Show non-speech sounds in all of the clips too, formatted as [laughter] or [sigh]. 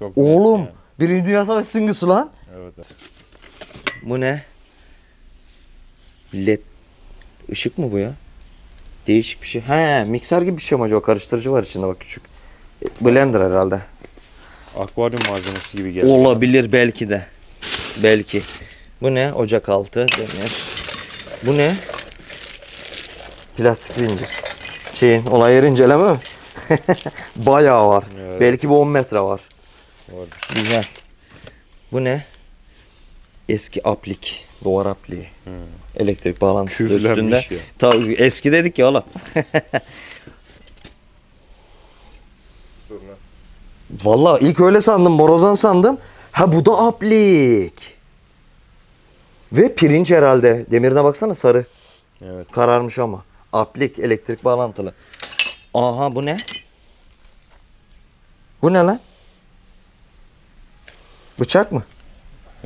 Çok net Oğlum yani. Birinci Dünya Savaşı süngüsü lan. Evet. evet. Bu ne? LED ışık mı bu ya? Değişik bir şey. He, mikser gibi bir şey mi acaba? Karıştırıcı var içinde bak küçük. E, Blender herhalde. Akvaryum malzemesi gibi geldi. Olabilir belki de. Belki. Bu ne? Ocak altı demir. Bu ne? Plastik zincir. Şeyin olay yeri inceleme mi? [laughs] Bayağı var. Evet. Belki bir 10 metre var. Var. Güzel. Bu ne? Eski aplik. Duvar apliği. Elektrik bağlantısı da üstünde. Küflenmiş ya. Tabii eski dedik ya oğlum. [laughs] Vallahi ilk öyle sandım. Borazan sandım. Ha bu da aplik. Ve pirinç herhalde. Demirine baksana sarı. Evet. Kararmış ama. Aplik elektrik bağlantılı. Aha bu ne? Bu ne lan? Bıçak mı?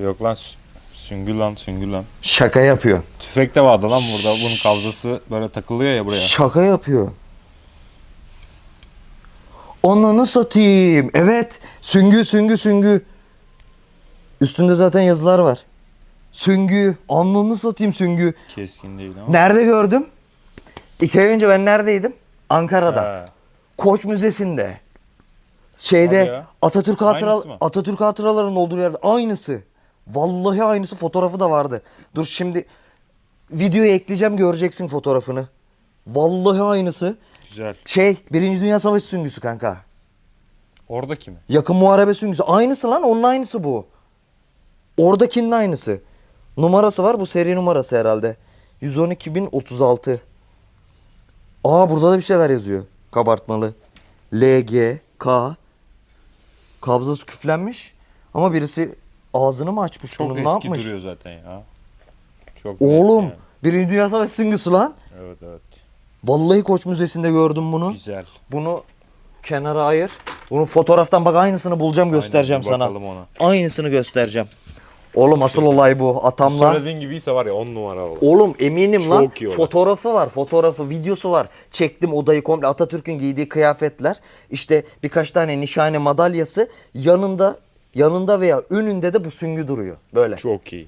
Yok lan sü- süngü lan süngü lan. Şaka yapıyor. Tüfek de vardı lan burada. Bunun kabzası böyle takılıyor ya buraya. Şaka yapıyor. Ananı satayım. Evet. Süngü süngü süngü. Üstünde zaten yazılar var. Süngü. Ananı satayım süngü. Keskin değil ama. Nerede gördüm? İki ay önce ben neredeydim? Ankara'da. Ha, Koç Müzesi'nde. Hadi Şeyde ya. Atatürk hatıra Aynısı mı? Atatürk hatıralarının olduğu yerde aynısı. Vallahi aynısı fotoğrafı da vardı. Dur şimdi videoya ekleyeceğim göreceksin fotoğrafını. Vallahi aynısı. Güzel. Şey Birinci Dünya Savaşı süngüsü kanka. Oradaki mi? Yakın muharebe süngüsü. Aynısı lan onun aynısı bu. Oradakinin aynısı. Numarası var bu seri numarası herhalde. 112.036. Aa burada da bir şeyler yazıyor. Kabartmalı. LG, K. Kabzası küflenmiş. Ama birisi ağzını mı açmış Çok bunun eski ne yapmış? duruyor zaten ya. Çok net Oğlum yani. Birinci Dünya Savaşı süngüsü lan. Evet evet. Vallahi Koç Müzesi'nde gördüm bunu. Güzel. Bunu kenara ayır. Bunu fotoğraftan bak aynısını bulacağım göstereceğim Aynen, bir sana. Bakalım ona. Aynısını göstereceğim. Oğlum asıl olay bu. Atamla. Söylediğin gibiyse var ya 10 numara olur. Oğlum eminim Çok lan. iyi. Fotoğrafı var. Fotoğrafı, videosu var. Çektim odayı komple. Atatürk'ün giydiği kıyafetler. İşte birkaç tane nişane madalyası. Yanında yanında veya önünde de bu süngü duruyor. Böyle. Çok iyi.